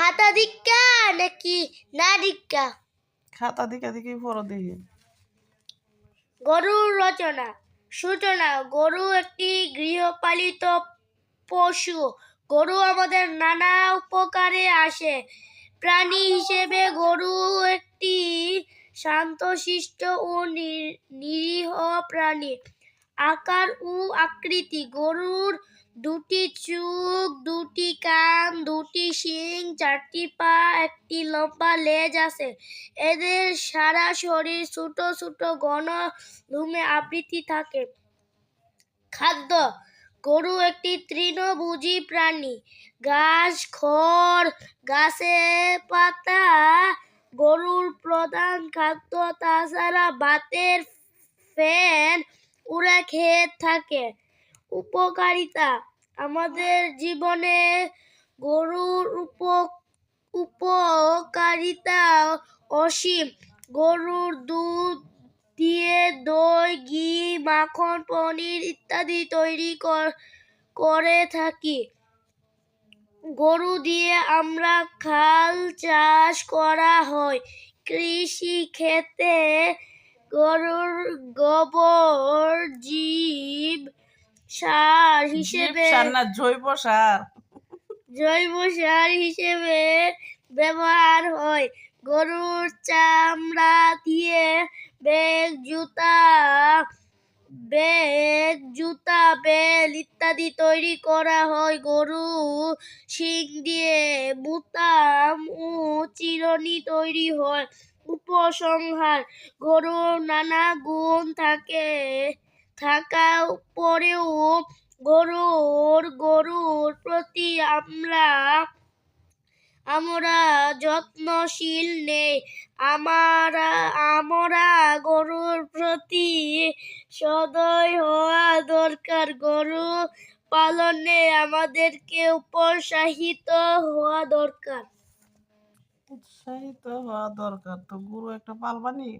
হাতা দিক্কা নাকি না দিক্কা খাতা দিকে দিকে পড়ো দেখি গরুর রচনা সূচনা গরু একটি গৃহপালিত পশু। গরু আমাদের নানা উপকারে আসে। প্রাণী হিসেবে গরু একটি শান্তশিষ্ট ও নিরীহ প্রাণী। আকার ও আকৃতি গরুর দুটি চোখ দুটি কান, দুটি শিং, চারটি পা, একটি লম্বা লেজ আছে। এদের সারা শরীর ছোট ছোট, ঘন লোমে আবৃত্তি থাকে। খাদ্য, গরু একটি তৃণভোজী প্রাণী। ঘাস, খড় গাছের পাতা, গরুর প্রধান খাদ্য, তাছাড়া বাতের ফ্যান ওরা খেয়ে থাকে। উপকারিতা। আমাদের জীবনে গরুর উপ উপকারিতা অসীম। গরুর দুধ দিয়ে দই, ঘি, মাখন, পনির ইত্যাদি তৈরি কর- থাকি। গরু দিয়ে আমরা খাল চাষ করা হয়। কৃষি ক্ষেতে গরুর গোবর সার হিসেবে সার না জৈব সার। জৈব সার হিসেবে ব্যবহার হয়। গরুর চামড়া দিয়ে ব্যাগ জুতা ব্যাগ জুতা বেল ইত্যাদি তৈরি করা হয়। গরু শিং দিয়ে বুতাম ও চিরনি তৈরি হয়। উপসংহার গরুর নানা গুণ থাকে। থাকা পরেও গরুর গরুর প্রতি আমরা আমরা যত্নশীল নেই। আমরা আমরা গরুর প্রতি সদয় হওয়া দরকার। গরু পালনে আমাদেরকে উৎসাহিত হওয়া দরকার। উৎসাহিত হওয়া দরকার। তো গুরু একটা পালবানি?